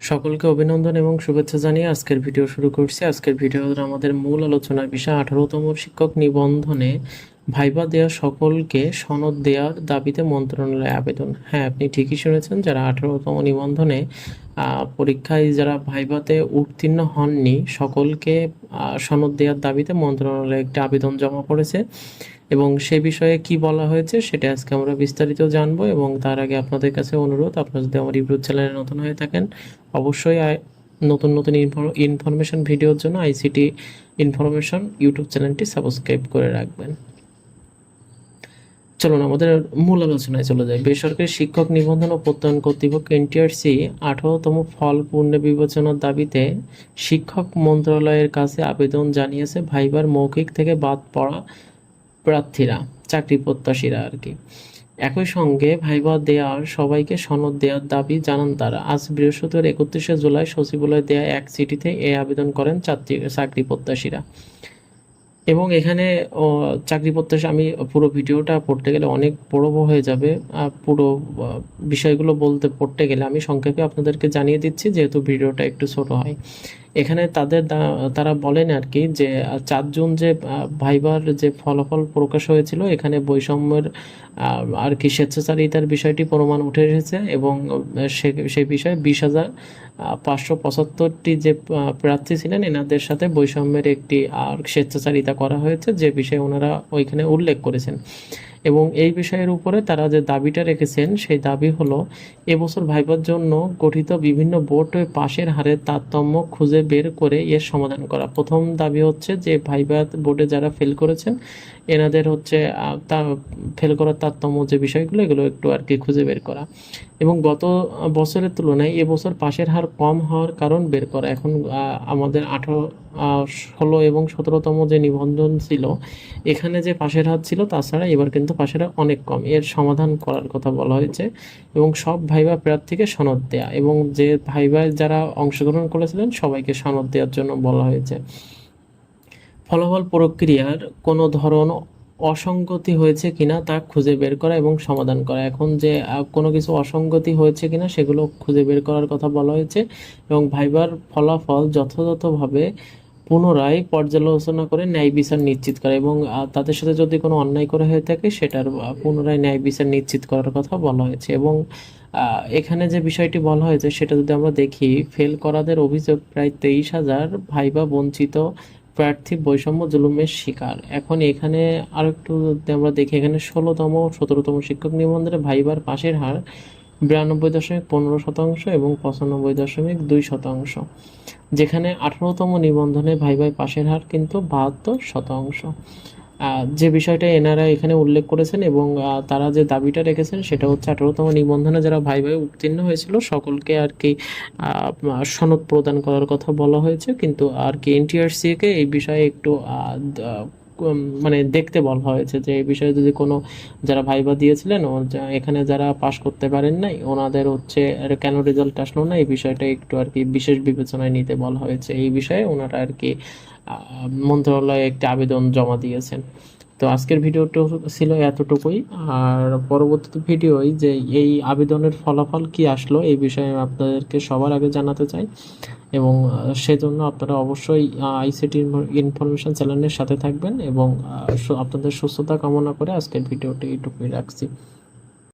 সকলকে অভিনন্দন এবং শুভেচ্ছা জানিয়ে আজকের ভিডিও শুরু করছি। আজকের ভিডিও আমাদের মূল আলোচনার বিষয় আঠারোতম শিক্ষক নিবন্ধনে ভাইবা দেওয়া সকলকে সনদ দেওয়ার দাবিতে মন্ত্রণালয়ে আবেদন। হ্যাঁ আপনি ঠিকই শুনেছেন যারা আঠারোতম নিবন্ধনে পরীক্ষায় যারা ভাইভাতে উত্তীর্ণ হননি, সকলকে সনদ দেওয়ার দাবিতে মন্ত্রণালয়ে একটি আবেদন জমা পড়েছে এবং সে বিষয়ে কি বলা হয়েছে সেটা আজকে আমরা বিস্তারিত জানব এবং তার আগে আপনাদের কাছে অনুরোধ, আপনারা যদি আমার ইউটিউব চ্যানেলে নতুন হয়ে থাকেন, অবশ্যই নতুন নতুন ইনফরমেশন ভিডিওর জন্য আইসিটি ইনফরমেশন ইউটিউব চ্যানেলটি সাবস্ক্রাইব করে রাখবেন। চলুন, আমাদের মূল আলোচনায় চলে যাই। বেসরকারি শিক্ষক নিবন্ধন ও প্রত্যয়ন কর্তৃপক্ষ এনটিআরসি আঠারোতম ফল পূর্ণ বিবেচনার দাবিতে শিক্ষক মন্ত্রণালয়ের কাছে আবেদন জানিয়েছে ভাইবার মৌখিক থেকে বাদ পড়া প্রার্থীরা, চাকরি প্রত্যাশীরা আর কি। একই সঙ্গে ভাইবা দেওয়ার সবাইকে সনদ দেওয়ার দাবি জানান তারা। আজ বৃহস্পতিবার একত্রিশে জুলাই সচিবালয়ে দেয়া এক চিঠিতে এ আবেদন করেন চাকরি প্রত্যাশীরা। এবং এখানে চাকরি প্রত্যাশা আমি পুরো ভিডিওটা পড়তে গেলে অনেক বড় হয়ে যাবে। পুরো বিষয়গুলো বলতে, পড়তে গেলে আমি সংক্ষেপে আপনাদেরকে জানিয়ে দিচ্ছি, যেহেতু ভিডিওটা একটু ছোট হয়। এখানে তাদের তারা বলেন আর কি যে, চার জুন যে ভাইবার যে ফলাফল প্রকাশ হয়েছিল, এখানে বৈষম্যের আর কি স্বেচ্ছাচারিতার বিষয়টি প্রমাণ উঠে এসেছে এবং সেই বিষয়ে বিশ হাজার পাঁচশো পঁচাত্তরটি যে প্রার্থী ছিলেন, এনাদের সাথে বৈষম্যের একটি আর স্বেচ্ছাচারিতা করা হয়েছে, যে বিষয়ে ওনারা ওইখানে উল্লেখ করেছেন। এবং এই বিষয়ের উপরে তারা যে দাবিটা রেখেছেন, সেই দাবি হলো, এবছর ভাইবার জন্য গঠিত বিভিন্ন বোর্ড পাশের হারের তারতম্য খুঁজে বের করে এর সমাধান করা। প্রথম দাবি হচ্ছে যে ভাইবা বোর্ডে যারা ফেল করেছেন, এনাদের হচ্ছে তা, ফেল করার তারতম্য যে বিষয়গুলো, এগুলো একটু আর কি খুঁজে বের করা। এবং গত বছরের তুলনায় এবছর পাশের হার কম হওয়ার কারণ বের করা। এখন আমাদের আঠারো ষোলো এবং সতেরোতম যে নিবন্ধন ছিল, এখানে যে পাশের হার ছিল, তাছাড়া এবার কিন্তু পাশের হার অনেক কম। এর সমাধান করার কথা বলা হয়েছে এবং সব ভাইবা প্রার্থীকে সনদ দেয়া এবং যে ভাইবায় যারা অংশগ্রহণ করেছিলেন সবাইকে সনদ দেওয়ার জন্য বলা হয়েছে। ফলাফল প্রক্রিয়ার কোনো ধরন অসঙ্গতি হয়েছে কিনা তা খুঁজে বের করা এবং সমাধান করা। এখন যে কোনো কিছু অসঙ্গতি হয়েছে কিনা সেগুলো খুঁজে বের করার কথা বলা হয়েছে এবং ভাইবার ফলাফল যথাযথভাবে পুনরায় পর্যালোচনা করে ন্যায় বিচার নিশ্চিত করা এবং তাদের সাথে যদি কোনো অন্যায় করা হয়ে থাকে, সেটার পুনরায় ন্যায় বিচার নিশ্চিত করার কথা বলা হয়েছে এবং এখানে যে বিষয়টি বলা হয়েছে, সেটা যদি আমরা দেখি, ফেল করাদের অভিযোগ প্রায় তেইশ হাজার ভাইবা বঞ্চিত প্রার্থী বৈষম্য জুলুমের শিকার। এখন এখানে আর একটু যদি আমরা দেখি, এখানে ষোলোতম, সতেরোতম শিক্ষক নিবন্ধনে ভাইবার পাশের হার বিরানব্বই দশমিক পনেরো শতাংশ এবং পঁচানব্বই দশমিক দুই শতাংশ। যেখানে আঠারোতম নিবন্ধনে ভাই ভাই পাশের হার কিন্তু বাহাত্তর শতাংশ। যে বিষয়টা এনারা এখানে উল্লেখ করেছেন এবং তারা যে দাবিটা রেখেছেন সেটা হচ্ছে আঠারোতম নিবন্ধনে যারা ভাই ভাই উত্তীর্ণ হয়েছিল সকলকে আর কি সনদ প্রদান করার কথা বলা হয়েছে। কিন্তু আর কি এনটিআরসিকে এই বিষয়ে একটু মানে দেখতে বলা হয়েছে যে এই বিষয়ে যদি কোনো যারা ভাইবা দিয়েছিলেন, ও এখানে যারা পাশ করতে পারেন নাই, ওনাদের হচ্ছে কেন রেজাল্ট আসলো না, এই বিষয়টা একটু আর কি বিশেষ বিবেচনায় নিতে বলা হয়েছে। এই বিষয়ে ওনারা আর কি মন্ত্রণালয়ে একটি আবেদন জমা দিয়েছেন। তো আজকের ভিডিওটা ছিল এতটুকুই। আর পরবর্তী ভিডিওই যে এই আবেদনের ফলাফল কি আসলো এই বিষয়ে আমি আপনাদেরকে সবার আগে জানাতে চাই। এবং সেজন্য আপনারা অবশ্যই আইসিটি ইনফরমেশন চ্যানেলের সাথে থাকবেন এবং আপনাদের সুস্থতা কামনা করে আজকের ভিডিওটি এইটুকুই রাখছি।